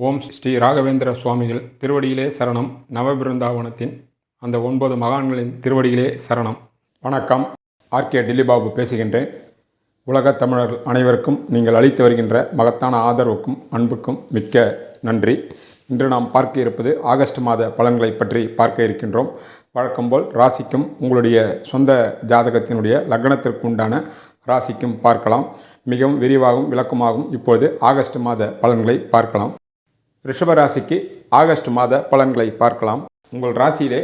ஓம் ஸ்ரீ ராகவேந்திர சுவாமிகள் திருவடியிலே சரணம். நவபிருந்தாவனத்தின் அந்த ஒன்பது மகான்களின் திருவடியிலே சரணம். வணக்கம். ஆர்கே டில்லிபாபு பேசுகின்றேன். உலகத் தமிழர் அனைவருக்கும் நீங்கள் அளித்து வருகின்ற மகத்தான ஆதரவுக்கும் அன்புக்கும் மிக்க நன்றி. இன்று நாம் பார்க்க இருப்பது ஆகஸ்ட் மாத பலன்களை பற்றி பார்க்க இருக்கின்றோம். வழக்கம்போல் ராசிக்கும் உங்களுடைய சொந்த ஜாதகத்தினுடைய லக்னத்திற்கு உண்டான ராசிக்கும் பார்க்கலாம். மிகவும் விரிவாகவும் விளக்கமாகவும் இப்பொழுது ஆகஸ்ட் மாத பலன்களை பார்க்கலாம். ரிஷபராசிக்கு ஆகஸ்ட் மாத பலன்களை பார்க்கலாம். உங்கள் ராசியிலே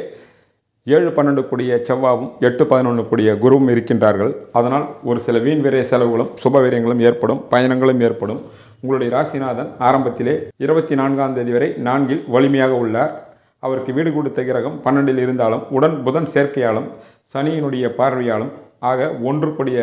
ஏழு பன்னெண்டு கூடிய செவ்வாவும் எட்டு பதினொன்று கூடிய குருவும் இருக்கின்றார்கள். அதனால் ஒரு சில வீண் விரைய செலவுகளும் சுபவீரியங்களும் ஏற்படும் பயணங்களும் ஏற்படும். உங்களுடைய ராசிநாதன் ஆரம்பத்திலே இருபத்தி நான்காம் தேதி வரை நான்கில் வலிமையாக உள்ளார். அவருக்கு வீடு கொடுத்த கிரகம் பன்னெண்டில் இருந்தாலும் உடன் புதன் சேர்க்கையாலும் சனியினுடைய பார்வையாலும் ஆக ஒன்று கூடிய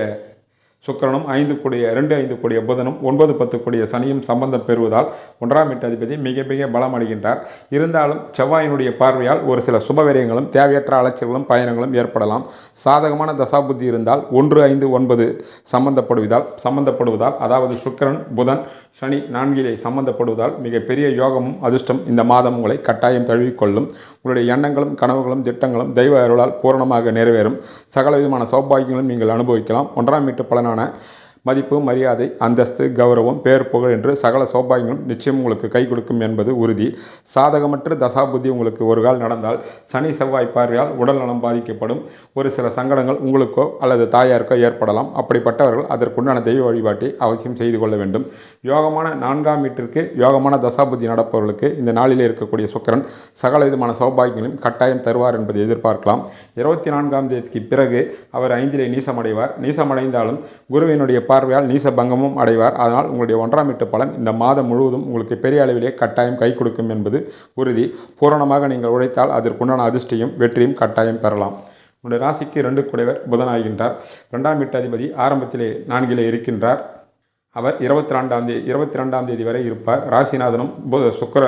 சுக்கிரனும் ஐந்து கூடிய ரெண்டு ஐந்து கூடிய புதனும் ஒன்பது பத்து கூடிய சனியும் சம்பந்தம் பெறுவதால் ஒன்றாம் வீட்டு மிக மிக பலம் அடைகின்றார். இருந்தாலும் செவ்வாயினுடைய பார்வையால் ஒரு சில சுபவிரயங்களும் தேவையற்ற அலைச்சல்களும் பயணங்களும் ஏற்படலாம். சாதகமான தசாபுத்தி இருந்தால் ஒன்று ஐந்து ஒன்பது சம்பந்தப்படுவதால் சம்பந்தப்படுவதால் அதாவது சுக்கரன் புதன் சனி நான்கிலே சம்பந்தப்படுவதால் மிகப்பெரிய யோகமும் அதிர்ஷ்டம் இந்த மாதம் உங்களை கட்டாயம் தழுவிக்கொள்ளும். உங்களுடைய எண்ணங்களும் கனவுகளும் திட்டங்களும் தெய்வ அருளால் பூரணமாக நிறைவேறும். சகல விதமான சௌபாகியங்களும் நீங்கள் அனுபவிக்கலாம். ஒன்றாம் வீட்டு பலனான மதிப்பு மரியாதை அந்தஸ்து கௌரவம் பேர் புகழ் என்று சகல சௌபாகியங்களும் நிச்சயம் உங்களுக்கு கை கொடுக்கும் என்பது உறுதி. சாதகமற்ற தசாபுத்தி உங்களுக்கு ஒரு கால் நடந்தால் சனி செவ்வாய் பார்வையால் உடல் நலம் பாதிக்கப்படும். ஒரு சில சங்கடங்கள் உங்களுக்கோ அல்லது தாயாருக்கோ ஏற்படலாம். அப்படிப்பட்டவர்கள் அதற்குண்டான தெய்வ வழிபாட்டை அவசியம் செய்து கொள்ள வேண்டும். யோகமான நான்காம் வீட்டிற்கு யோகமான தசாபுத்தி நடப்பவர்களுக்கு இந்த நாளிலே இருக்கக்கூடிய சுக்கரன் சகல விதமான சௌபாகியங்களையும் கட்டாயம் தருவார் என்பதை எதிர்பார்க்கலாம். இருபத்தி நான்காம் தேதிக்கு பிறகு அவர் ஐந்திலே நீசமடைவார். நீசமடைந்தாலும் குருவினுடைய பார்வையால் நீச பங்கமும் அடைவார். அதனால் உங்களுடைய ஒன்றாம் வீட்டு பலன் இந்த மாதம் முழுவதும் உங்களுக்கு பெரிய அளவிலே கட்டாயம் கை கொடுக்கும் என்பது உறுதி. பூரணமாக நீங்கள் உழைத்தால் அதற்குண்டான அதிர்ஷ்டியும் வெற்றியும் கட்டாயம் பெறலாம். உங்களுடைய ராசிக்கு ரெண்டு குடைவர் புதனாகின்றார். ரெண்டாம் வீட்டு அதிபதி ஆரம்பத்திலே நான்கிலே இருக்கின்றார். அவர் இருபத்தி ரெண்டாம் தேதி இருபத்தி ரெண்டாம் தேதி வரை இருப்பார். ராசிநாதனும் சுக்கர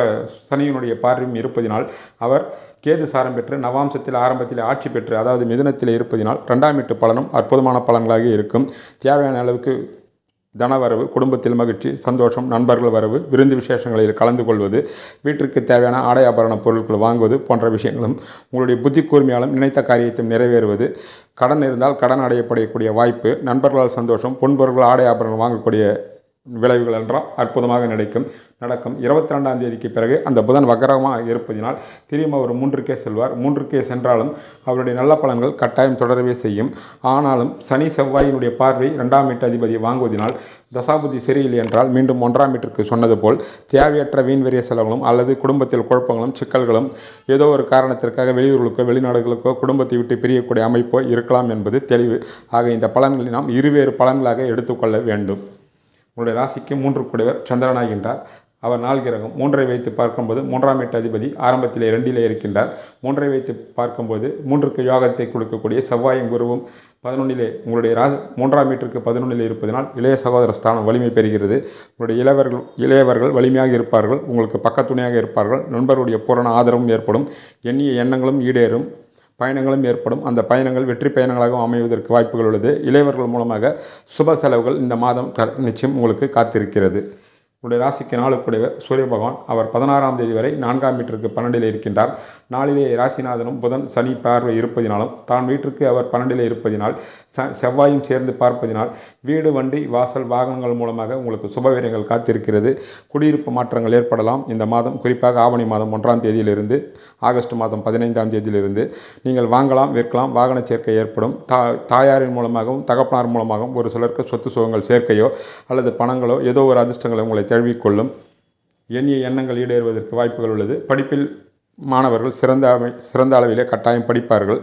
சனியினுடைய பார்வையும் இருப்பதினால் அவர் கேது சாரம் பெற்று நவாம்சத்தில் ஆரம்பத்தில் ஆட்சி பெற்று அதாவது மிதுனத்தில் இருப்பதினால் ரெண்டாம் வீட்டு பலனும் அற்புதமான பலன்களாக இருக்கும். தேவையான அளவுக்கு தனவரவு குடும்பத்தில் மகிழ்ச்சி சந்தோஷம் நண்பர்கள் வரவு விருந்து விசேஷங்களில் கலந்து கொள்வது வீட்டிற்கு தேவையான ஆடை ஆபரண பொருட்கள் வாங்குவது போன்ற விஷயங்களும் உங்களுடைய புத்தி கூர்மையாலும் நினைத்த காரியத்தையும் நிறைவேறுவது கடன் இருந்தால் கடன் அடையப்படக்கூடிய வாய்ப்பு நண்பர்களால் சந்தோஷம் பொன்பொருட்கள் ஆடை ஆபரணம் வாங்கக்கூடிய விளைவுகள் என்றால் அற்புதமாக நடக்கும். நடக்கும் இருபத்தி ரெண்டாம் தேதிக்கு பிறகு அந்த புதன் வக்கரமாக இருப்பதினால் திரும்ப அவர் மூன்றுக்கே செல்வார். மூன்றுக்கே சென்றாலும் அவருடைய நல்ல பலன்கள் கட்டாயம் தொடரவே செய்யும். ஆனாலும் சனி செவ்வாயினுடைய பார்வை ரெண்டாம் வீட்டு அதிபதி வாங்குவதினால் தசாபதி சரியில்லை என்றால் மீண்டும் ஒன்றாம் வீட்டிற்கு சொன்னது போல் தேவையற்ற வீண் வெறிய செலவுகளும் அல்லது குடும்பத்தில் குழப்பங்களும் சிக்கல்களும் ஏதோ ஒரு காரணத்திற்காக வெளியூர்களுக்கோ வெளிநாடுகளுக்கோ குடும்பத்தை விட்டு பிரியக்கூடிய அமைப்போ இருக்கலாம் என்பது தெளிவு. ஆக இந்த பலன்களை நாம் இருவேறு பலன்களாக எடுத்துக்கொள்ள வேண்டும். உங்களுடைய ராசிக்கு மூன்று கூடியவர் சந்திரனாகின்றார் அவர் நாள் கிரகம் மூன்றை வைத்து பார்க்கும்போது மூன்றாம் எட்டு அதிபதி ஆரம்பத்திலே இரண்டிலே இருக்கின்றார். மூன்றை வைத்து பார்க்கும்போது மூன்றுக்கு யோகத்தை கொடுக்கக்கூடிய செவ்வாயும் குருவும் பதினொன்றிலே உங்களுடைய ரா மூன்றாம் மீட்டருக்கு பதினொன்றிலே இருப்பதனால் இளைய சகோதர ஸ்தானம் வலிமை பெறுகிறது. உங்களுடைய இளவர்கள் இளையவர்கள் வலிமையாக இருப்பார்கள். உங்களுக்கு பக்கத்துணையாக இருப்பார்கள். நண்பருடைய பூரண ஆதரவும் ஏற்படும். எண்ணிய எண்ணங்களும் ஈடேறும். பயணங்களும் ஏற்படும். அந்த பயணங்கள் வெற்றி பயணங்களாகவும் அமைவதற்கு வாய்ப்புகள் உள்ளது. இளையவர்கள் மூலமாக சுப செலவுகள் இந்த மாதம் நிச்சயம் உங்களுக்கு காத்திருக்கிறது. உங்களுடைய ராசிக்கு நாளுக்குடையவர் சூரிய பகவான் அவர் பதினாறாம் தேதி வரை நான்காம் வீட்டிற்கு பன்னெண்டில் இருக்கின்றார். நாளிலே ராசிநாதனும் புதன் சனி பார்வை இருப்பதினாலும் தான் வீட்டிற்கு அவர் பன்னெண்டிலே இருப்பதினால் ச செவ்வாயும் சேர்ந்து பார்ப்பதினால் வீடு வண்டி வாசல் வாகனங்கள் மூலமாக உங்களுக்கு சுபவீரங்கள் காத்திருக்கிறது. குடியிருப்பு மாற்றங்கள் ஏற்படலாம். இந்த மாதம் குறிப்பாக ஆவணி மாதம் ஒன்றாம் தேதியிலிருந்து ஆகஸ்ட் மாதம் பதினைந்தாம் தேதியிலிருந்து நீங்கள் வாங்கலாம் விற்கலாம் வாகன சேர்க்கை ஏற்படும். தா தாயாரின் மூலமாகவும் தகப்பனார் மூலமாகவும் ஒரு சிலருக்கு சொத்து சுகங்கள் சேர்க்கையோ அல்லது பணங்களோ ஏதோ ஒரு அதிர்ஷ்டங்களை உங்களை தழுவிக்கொள்ளும் எண்ணிய எண்ணங்கள் ஈடேறுவதற்கு வாய்ப்புகள் உள்ளது. படிப்பில் மாணவர்கள் சிறந்த அமை- சிறந்த அளவிலே கட்டாயம் படிப்பார்கள்.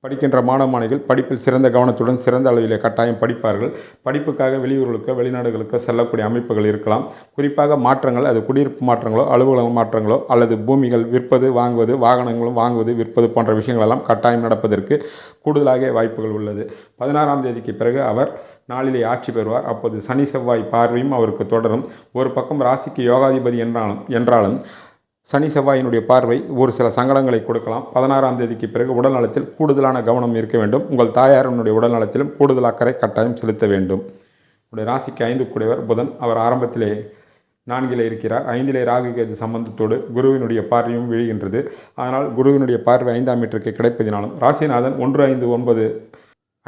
படிக்கின்ற மாணவ மாணவிகள் படிப்பில் சிறந்த கவனத்துடன் சிறந்த அளவிலே கட்டாயம் படிப்பார்கள். படிப்புக்காக வெளியூர்களுக்கோ வெளிநாடுகளுக்கோ செல்லக்கூடிய அமைப்புகள் இருக்கலாம். குறிப்பாக மாற்றங்கள் அது குடியிருப்பு மாற்றங்களோ அலுவலக மாற்றங்களோ அல்லது பூமிகள் விற்பது வாங்குவது வாகனங்களும் வாங்குவது விற்பது போன்ற விஷயங்களெல்லாம் கட்டாயம் நடப்பதற்கு கூடுதலாக வாய்ப்புகள் உள்ளது. பதினாறாம் தேதிக்கு பிறகு அவர் நாளிலே ஆட்சி பெறுவார். அப்போது சனி செவ்வாய் பார்வையும் அவருக்கு தொடரும். ஒரு பக்கம் ராசிக்கு யோகாதிபதி என்றாலும் என்றாலும் சனி செவ்வாயினுடைய பார்வை ஒரு சில சங்கடங்களை கொடுக்கலாம். பதினாறாம் தேதிக்கு பிறகு உடல்நலத்தில் கூடுதலான கவனம் இருக்க வேண்டும். உங்கள் தாயாரனுடைய உடல் நலத்திலும் கூடுதல் அக்கறை கட்டாயம் செலுத்த வேண்டும். உடைய ராசிக்கு ஐந்து கூடியவர் புதன். அவர் ஆரம்பத்திலே நான்கிலே இருக்கிறார். ஐந்திலே ராகு கேது சம்பந்தத்தோடு குருவினுடைய பார்வையும் விழுகின்றது. அதனால் குருவினுடைய பார்வை ஐந்தாம் மீட்டருக்கு கிடைப்பதினாலும் ராசிநாதன் ஒன்று ஐந்து ஒன்பது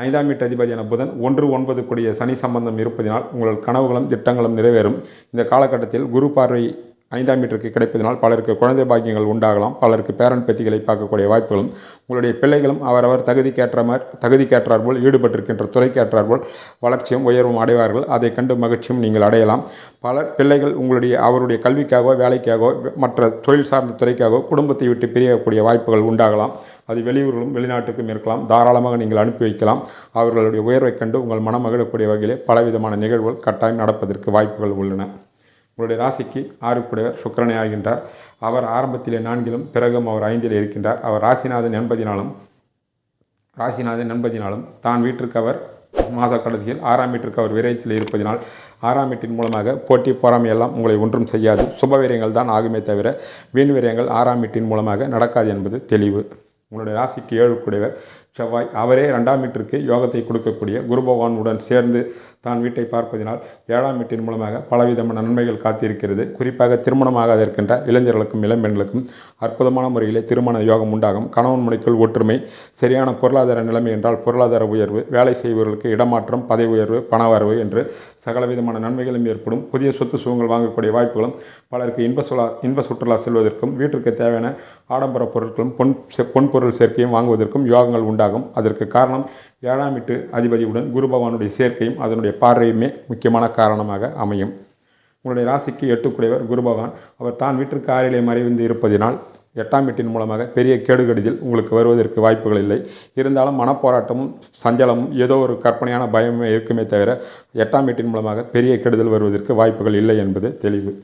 ஐந்தாம் வீட்டு அதிபதியான புதன் ஒன்று ஒன்பது கூடிய சனி சம்பந்தம் இருப்பதினால் உங்கள் கனவுகளும் திட்டங்களும் நிறைவேறும். இந்த காலகட்டத்தில் குரு பார்வை ஐந்தாம் வீட்டிற்கு கிடைப்பதனால் பலருக்கு குழந்தை பாக்கியங்கள் உண்டாகலாம். பலருக்கு பேரன் பேத்திகளை பார்க்கக்கூடிய வாய்ப்புகளும் உங்களுடைய பிள்ளைகளும் அவரவர் தகுதிக்கேற்ற மாதிரி தகுதிக்கேற்றார் போல் ஈடுபட்டிருக்கின்ற துறைக்கேற்றார் போல் வளர்ச்சியும் உயர்வும் அடைவார்கள். அதை கண்டு மகிழ்ச்சியும் நீங்கள் அடையலாம். பலர் பிள்ளைகள் உங்களுடைய அவருடைய கல்விக்காகவோ வேலைக்காகவோ மற்ற தொழில் சார்ந்த துறைக்காகவோ குடும்பத்தை விட்டு பிரியக்கூடிய வாய்ப்புகள் உண்டாகலாம். அது வெளியூர்களும் வெளிநாட்டுக்கும் இருக்கலாம். தாராளமாக நீங்கள் அனுப்பி வைக்கலாம். அவர்களுடைய உயர்வைக் கண்டு உங்கள் மனம் மகிழக்கூடிய வகையிலே பலவிதமான நிகழ்வுகள் கட்டாயம் நடப்பதற்கு வாய்ப்புகள் உள்ளன. உங்களுடைய ராசிக்கு ஆறுக்குடையவர் சுக்கரனே ஆகின்றார். அவர் ஆரம்பத்திலே நான்கிலும் பிறகும் அவர் ஐந்தில் இருக்கின்றார். அவர் ராசிநாதன் என்பதினாலும் ராசிநாதன் என்பதினாலும் தான் வீட்டிற்கு அவர் மாத கடைசியில் ஆறாம் வீட்டிற்கு அவர் விரயத்தில் இருப்பதினால் ஆறாம் வீட்டின் மூலமாக போட்டி பொறாமை எல்லாம் உங்களை ஒன்றும் செய்யாது. சுப விரயங்கள் தான் ஆகுமே தவிர வீண் வீரியங்கள் ஆறாம் வீட்டின் மூலமாக நடக்காது என்பது தெளிவு. உங்களுடைய ராசிக்கு ஏழு கூடியவர். செவ்வாய் அவரே ரெண்டாம் வீட்டிற்கு யோகத்தை கொடுக்கக்கூடிய குரு பகவானுடன் சேர்ந்து தான் வீட்டை பார்ப்பதினால் ஏழாம் வீட்டின் மூலமாக பலவிதமான நன்மைகள் காத்திருக்கிறது. குறிப்பாக திருமணமாக இருக்கின்ற இளைஞர்களுக்கும் இளம்பெண்களுக்கும் அற்புதமான முறையிலே திருமண யோகம் உண்டாகும். கணவன் முனைக்குள் ஒற்றுமை சரியான பொருளாதார நிலைமை என்றால் பொருளாதார உயர்வு வேலை செய்பவர்களுக்கு இடமாற்றம் பதவி உயர்வு பணவரவு என்று சகலவிதமான நன்மைகளும் ஏற்படும். புதிய சொத்து சுகங்கள் வாங்கக்கூடிய வாய்ப்புகளும் பலருக்கு இன்ப சுலா இன்ப சுற்றுலா செல்வதற்கும் வீட்டிற்கு தேவையான ஆடம்பர பொருட்களும் பொன் செ- பொன் பொருள் சேர்க்கையும் வாங்குவதற்கும் யோகங்கள் உண்டாகும். அதற்கு காரணம் ஏழாம் வீட்டு அதிபதியுடன் குரு பகவானுடைய சேர்க்கையும் அதனுடைய பார்வையுமே முக்கியமான காரணமாக அமையும். உங்களுடைய ராசிக்கு எட்டுக்குடையவர் குரு பகவான். அவர் தான் வீட்டிற்கு ஆறிலே மறைந்து இருப்பதினால் எட்டாம் வீட்டின் மூலமாக பெரிய கேடுகடிதில் உங்களுக்கு வருவதற்கு வாய்ப்புகள் இல்லை. இருந்தாலும் மனப்போராட்டமும் சஞ்சலமும் ஏதோ ஒரு கற்பனையான பயமே இருக்குமே தவிர எட்டாம் வீட்டின் மூலமாக பெரிய கெடுதல் வருவதற்கு வாய்ப்புகள் இல்லை என்பது தெளிவு.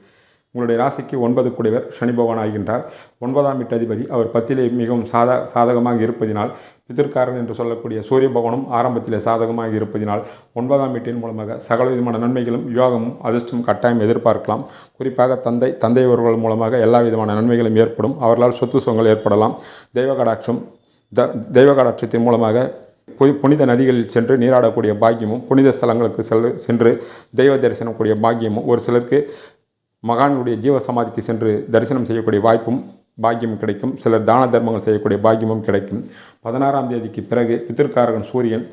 உங்களுடைய ராசிக்கு ஒன்பது கூடியவர் சனி பகவான் ஆகின்றார். ஒன்பதாம் வீட்டு அதிபதி அவர் பத்திலே மிகவும் சாதா சாதகமாக இருப்பதினால் பிதிர்காரன் என்று சொல்லக்கூடிய சூரிய பகவானும் ஆரம்பத்திலே சாதகமாக இருப்பதினால் ஒன்பதாம் வீட்டின் மூலமாக சகல விதமான நன்மைகளும் யோகமும் அதிர்ஷ்டம் கட்டாயம் எதிர்பார்க்கலாம். குறிப்பாக தந்தை தந்தையவர்கள் மூலமாக எல்லா விதமான நன்மைகளும் ஏற்படும். அவர்களால் சொத்து சுகங்கள் ஏற்படலாம். தெய்வ கடாட்சம் த தெய்வ கடாட்சத்தின் மூலமாக புனி- புனித நதிகளில் சென்று நீராடக்கூடிய பாக்கியமும் புனித ஸ்தலங்களுக்கு செல் சென்று தெய்வ தரிசனம் கூடிய பாக்கியமும் ஒரு சிலருக்கு மகானுடைய ஜீவ சமாதிக்கு சென்று தரிசனம் செய்யக்கூடிய வாய்ப்பும் பாக்கியம் கிடைக்கும். சிலர் தான தர்மங்கள் செய்யக்கூடிய பாக்கியமும் கிடைக்கும். பதினாறாம் தேதிக்கு பிறகு பிதிர்காரகன் சூரியன்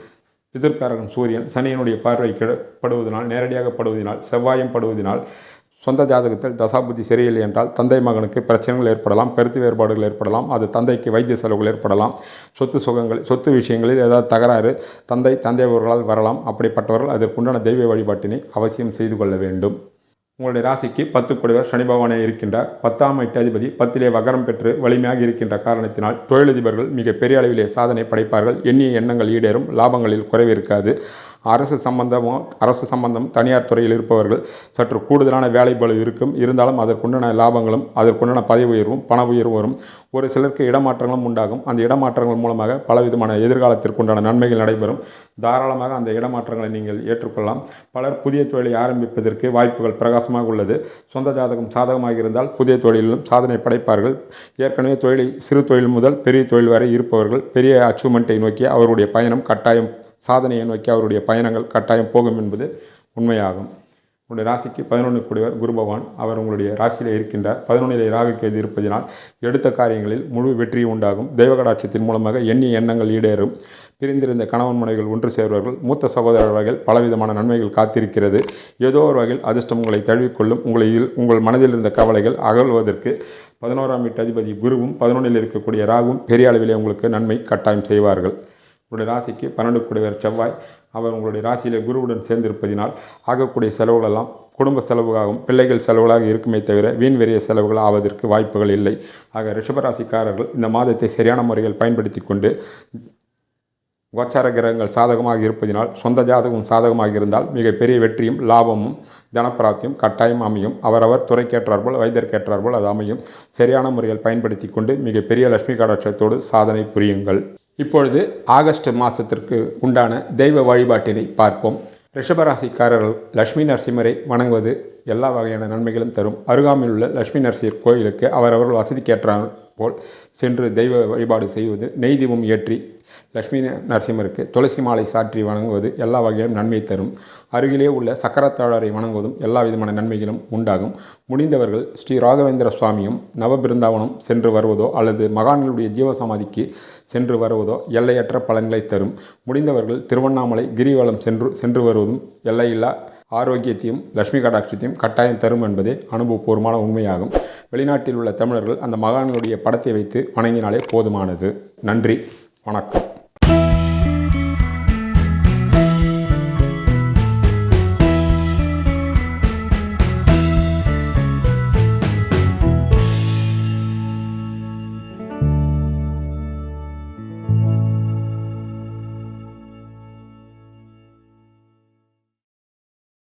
பிதிர்காரகன் சூரியன் சனியனுடைய பார்வை கிட- படுவதனால் நேரடியாக படுவதனால் செவ்வாயம் படுவதனால் சொந்த ஜாதகத்தில் தசாபுத்தி சரியில்லை என்றால் தந்தை மகனுக்கு பிரச்சனைகள் ஏற்படலாம் கருத்து வேறுபாடுகள் ஏற்படலாம் அது தந்தைக்கு வைத்திய செலவுகள் ஏற்படலாம் சொத்து சுகங்கள் சொத்து விஷயங்களில் ஏதாவது தகராறு தந்தை தந்தையவர்களால் வரலாம் அப்படிப்பட்டவர்கள் அதற்குண்டான தெய்வ வழிபாட்டினை அவசியம் செய்து கொள்ள வேண்டும். உங்களுடைய ராசிக்கு பத்து குடைவர் சனி பகவானே இருக்கின்றார். பத்தாம் எட்டாதிபதி பத்திலே வகரம் பெற்று வலிமையாக இருக்கின்ற காரணத்தினால் தொழிலதிபர்கள் மிக பெரிய அளவிலே சாதனை படைப்பார்கள். எண்ணிய எண்ணங்கள் ஈடேறும். லாபங்களில் குறைவு இருக்காது. அரசு சம்பந்தமோ அரசு சம்பந்தம் தனியார் துறையில் இருப்பவர்கள் சற்று கூடுதலான வேலை இருக்கும். இருந்தாலும் அதற்குண்டான லாபங்களும் அதற்குண்டான பதவி உயர்வும் பண உயர்வும் வரும். ஒரு சிலருக்கு இடமாற்றங்களும் உண்டாகும். அந்த இடமாற்றங்கள் மூலமாக பலவிதமான எதிர்காலத்திற்குண்டான நன்மைகள் நடைபெறும். தாராளமாக அந்த இடமாற்றங்களை நீங்கள் ஏற்றுக்கொள்ளலாம். பலர் புதிய தொழிலை ஆரம்பிப்பதற்கு வாய்ப்புகள் பிரகாசமாக உள்ளது. சொந்த ஜாதகம் சாதகமாக இருந்தால் புதிய தொழிலிலும் சாதனை படைப்பார்கள். ஏற்கனவே தொழிலை சிறு தொழில் முதல் பெரிய தொழில் வரை இருப்பவர்கள் பெரிய அச்சீவ்மெண்ட்டை நோக்கி அவருடைய பயணம் கட்டாயம் சாதனையை நோக்கி அவருடைய பயணங்கள் கட்டாயம் போகும் என்பது உண்மையாகும். உங்களுடைய ராசிக்கு பதினொன்று கூடியவர் குரு பகவான். அவர் உங்களுடைய ராசியிலே இருக்கின்றார். பதினொன்றிலே ராகு கேது இருப்பதினால் எடுத்த காரியங்களில் முழு வெற்றி உண்டாகும். தெய்வகடாட்சத்தின் மூலமாக எண்ணிய எண்ணங்கள் ஈடேறும். பிரிந்திருந்த கணவன் மனைவிகள் ஒன்று சேர்வார்கள். மூத்த சகோதரர் வகையில் பலவிதமான நன்மைகள் காத்திருக்கிறது. ஏதோ ஒரு வகையில் அதிர்ஷ்டம் உங்களை தழுவிக்கொள்ளும். உங்களை உங்கள் மனதில் இருந்த கவலைகள் அகழ்வதற்கு பதினோராம் வீட்டு அதிபதி குருவும் பதினொன்றில் இருக்கக்கூடிய ராகும் பெரிய அளவிலே உங்களுக்கு நன்மை கட்டாயம் செய்வார்கள். உங்களுடைய ராசிக்கு பன்னெண்டு கூடியவர் செவ்வாய். அவர் உங்களுடைய ராசியிலே குருவுடன் சேர்ந்திருப்பதினால் ஆகக்கூடிய செலவுகளெல்லாம் குடும்ப செலவுகளாகவும் பிள்ளைகள் செலவுகளாக இருக்குமே தவிர வீண் வெறிய செலவுகள் ஆவதற்கு வாய்ப்புகள் இல்லை. ஆக ரிஷபராசிக்காரர்கள் இந்த மாதத்தை சரியான முறையில் பயன்படுத்தி கொண்டு கோச்சார கிரகங்கள் சாதகமாக இருப்பதினால் சொந்த ஜாதகம் சாதகமாக இருந்தால் மிகப்பெரிய வெற்றியும் லாபமும் தனப்பிராப்தியும் கட்டாயம் அமையும். அவரவர் துறைக்கேற்றார்போல் வைத்தியர்க்கேற்றாற்போல் அது அமையும். சரியான முறையில் பயன்படுத்தி கொண்டு மிகப்பெரிய லட்சுமி கடாட்சத்தோடு சாதனை புரியுங்கள். இப்பொழுது ஆகஸ்ட் மாதத்திற்கு உண்டான தெய்வ வழிபாட்டினை பார்ப்போம். ரிஷபராசிக்காரர்கள் லட்சுமி நரசிம்மரை வணங்குவது எல்லா வகையான நன்மைகளும் தரும். அருகாமையில் உள்ள லட்சுமி நரசிம்மர் கோயிலுக்கு அவரவர்கள் வசதிக்கேற்றார் போல் சென்று தெய்வ வழிபாடு செய்வது நெய் தீபம் ஏற்றி லட்சுமி நரசிம்மருக்கு துளசி மாலை சாற்றி வணங்குவது எல்லா வகையிலும் நன்மை தரும். அருகிலே உள்ள சக்கரத்தாழரை வணங்குவதும் எல்லா விதமான நன்மைகளும் உண்டாகும். முடிந்தவர்கள் ஸ்ரீ ராகவேந்திர சுவாமியும் நவபிருந்தாவனம் சென்று வருவதோ அல்லது மகான்களுடைய ஜீவசமாதிக்கு சென்று வருவதோ எல்லையற்ற பலன்களை தரும். முடிந்தவர்கள் திருவண்ணாமலை கிரிவலம் சென்று சென்று வருவதும் எல்லையில்லா ஆரோக்கியத்தையும் லட்சுமி கடாட்சத்தையும் கட்டாயம் தரும் என்பதே அனுபவபூர்வமான உண்மையாகும். வெளிநாட்டில் உள்ள தமிழர்கள் அந்த மகான்களுடைய படத்தை வைத்து வணங்கினாலே போதுமானது. நன்றி. வணக்கம்.